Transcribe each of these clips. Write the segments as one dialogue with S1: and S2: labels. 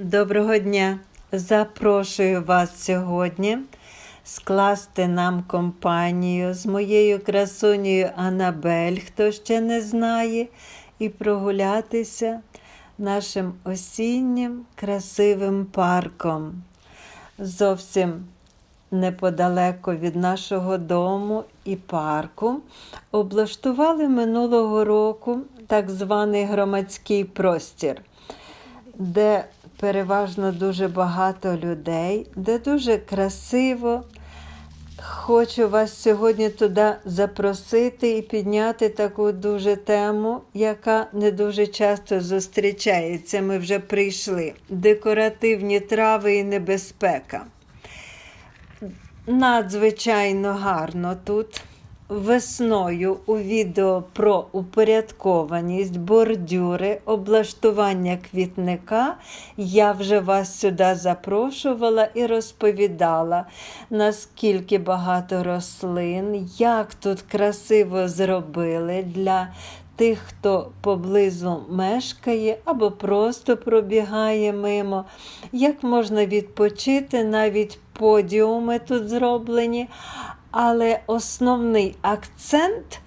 S1: Доброго дня! Запрошую вас сьогодні скласти нам компанію з моєю красунею Анабель, хто ще не знає, і прогулятися нашим осіннім красивим парком. Зовсім неподалеко від нашого дому і парку облаштували минулого року так званий громадський простір де переважно дуже багато людей, де дуже красиво. Хочу вас сьогодні туди запросити і підняти таку дуже тему, яка не дуже часто зустрічається. Ми вже прийшли. Декоративні трави і небезпека. Надзвичайно гарно тут. Весною у відео про упорядкованість, бордюри, облаштування квітника я вже вас сюди запрошувала і розповідала, наскільки багато рослин, як тут красиво зробили для тих, хто поблизу мешкає або просто пробігає мимо, як можна відпочити, навіть подіуми тут зроблені. Але основний акцент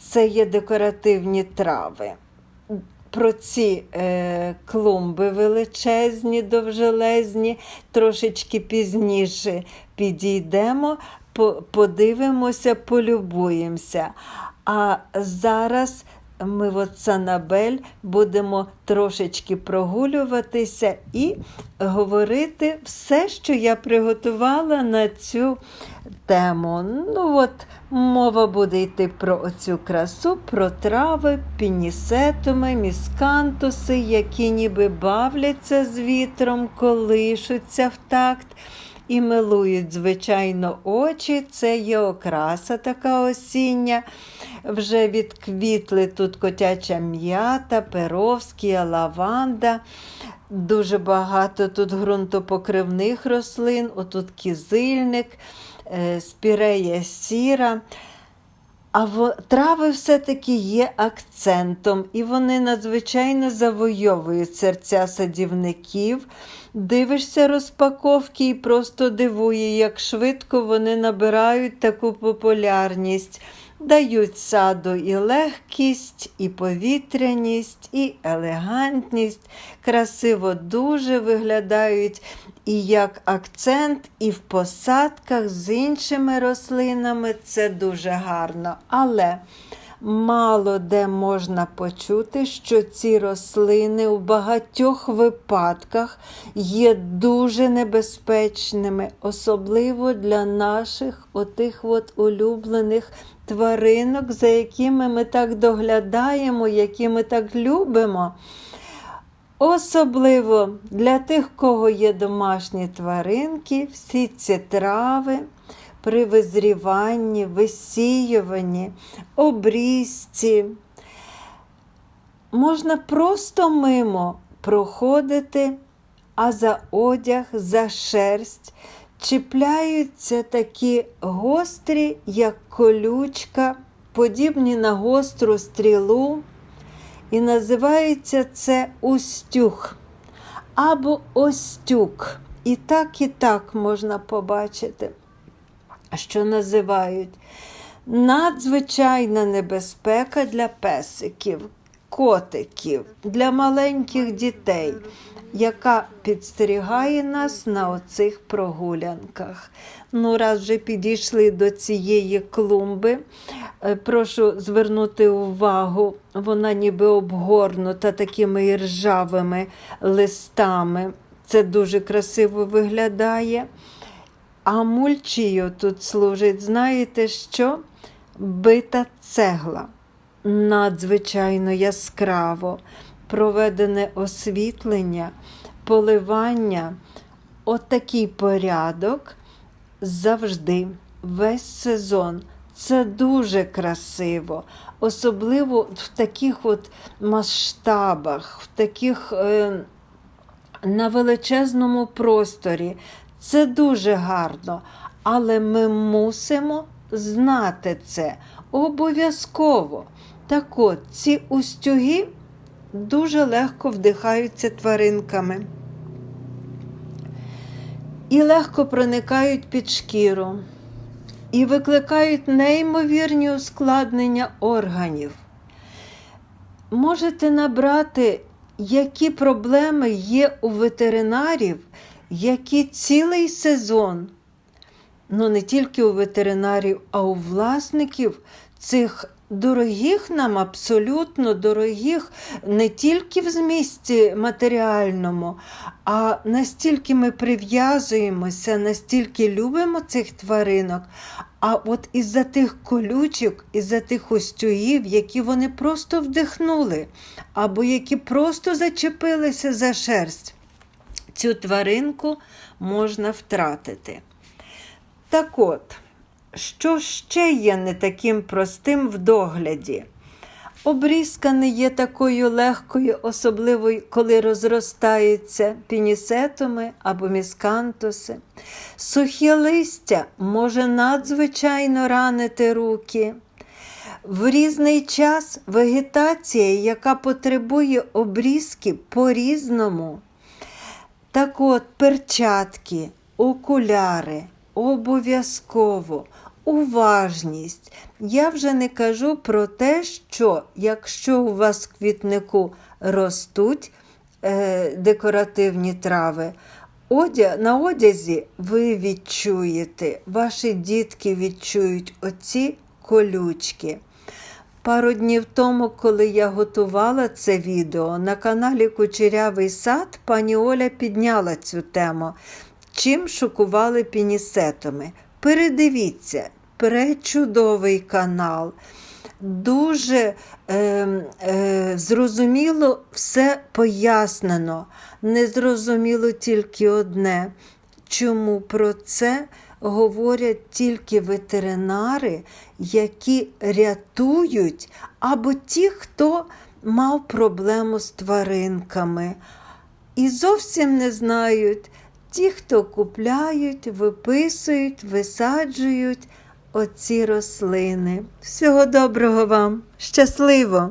S1: це є декоративні трави. Про ці е, клумби величезні, довжелезні, трошечки пізніше підійдемо, подивимося, полюбуємося. А зараз ми от Санабель будемо трошечки прогулюватися і говорити все, що я приготувала на цю тему. Ну от Мова буде йти про оцю красу, про трави, пінісетуми, міскантуси, які ніби бавляться з вітром, колишуться в такт і милують, звичайно, очі. Це є окраса така осіння. Вже відквітли тут котяча м'ята, перовськія, лаванда. Дуже багато тут ґрунтопокривних рослин, отут кізильник, е, спірея сіра. А в... трави все-таки є акцентом, і вони надзвичайно завойовують серця садівників. Дивишся розпаковки і просто дивує, як швидко вони набирають таку популярність. Дають саду і легкість, і повітряність, і елегантність, красиво дуже виглядають і як акцент, і в посадках з іншими рослинами це дуже гарно. Але мало де можна почути, що ці рослини у багатьох випадках є дуже небезпечними, особливо для наших отих от улюблених тваринок, за якими ми так доглядаємо, які ми так любимо. Особливо для тих, кого є домашні тваринки, всі ці трави при визріванні, висіюванні, обрізці. Можна просто мимо проходити, а за одяг, за шерсть чіпляються такі гострі, як колючка, подібні на гостру стрілу. І називається це устюг або остюк. І так, і так можна побачити, що називають? Надзвичайна небезпека для песиків, котиків, для маленьких дітей, яка підстерігає нас на оцих прогулянках. Ну, раз вже підійшли до цієї клумби, е, прошу звернути увагу, вона ніби обгорнута такими іржавими листами. Це дуже красиво виглядає. А мульчію тут служить, знаєте що? Бита цегла. Надзвичайно яскраво, проведене освітлення, поливання. Отакий порядок завжди, весь сезон. Це дуже красиво, особливо в таких от масштабах, в таких е, на величезному просторі. Це дуже гарно, але ми мусимо знати це обов'язково. Так от, ці устюги дуже легко вдихаються тваринками. і легко проникають під шкіру, і викликають неймовірні ускладнення органів. Можете набрати, які проблеми є у ветеринарів, які цілий сезон, ну не тільки у ветеринарів, а у власників цих дорогих нам, абсолютно дорогих, не тільки в змісті матеріальному, а настільки ми прив'язуємося, настільки любимо цих тваринок. А от із-за тих колючок, із-за тих остюїв, які вони просто вдихнули, або які просто зачепилися за шерсть, цю тваринку можна втратити. Так от, що ще є не таким простим в догляді? Обрізка не є такою легкою, особливо коли розростаються пінісетоми або міскантуси. Сухе листя може надзвичайно ранити руки. В різний час вегетація, яка потребує обрізки по-різному. Так от, перчатки, окуляри, обов'язково, уважність. Я вже не кажу про те, що якщо у вас в квітнику ростуть е, декоративні трави, одя, на одязі ви відчуєте, ваші дітки відчують оці колючки. Пару днів тому, коли я готувала це відео, на каналі Кучерявий сад пані Оля підняла цю тему. Чим шокували пінісетами? Передивіться, пречудовий канал. Дуже е, е, зрозуміло все пояснено. Незрозуміло тільки одне. Чому про це говорять тільки ветеринари, які рятують, або ті, хто мав проблему з тваринками. І зовсім не знають ті, хто купляють, виписують, висаджують оці рослини. Всього доброго вам! Щасливо!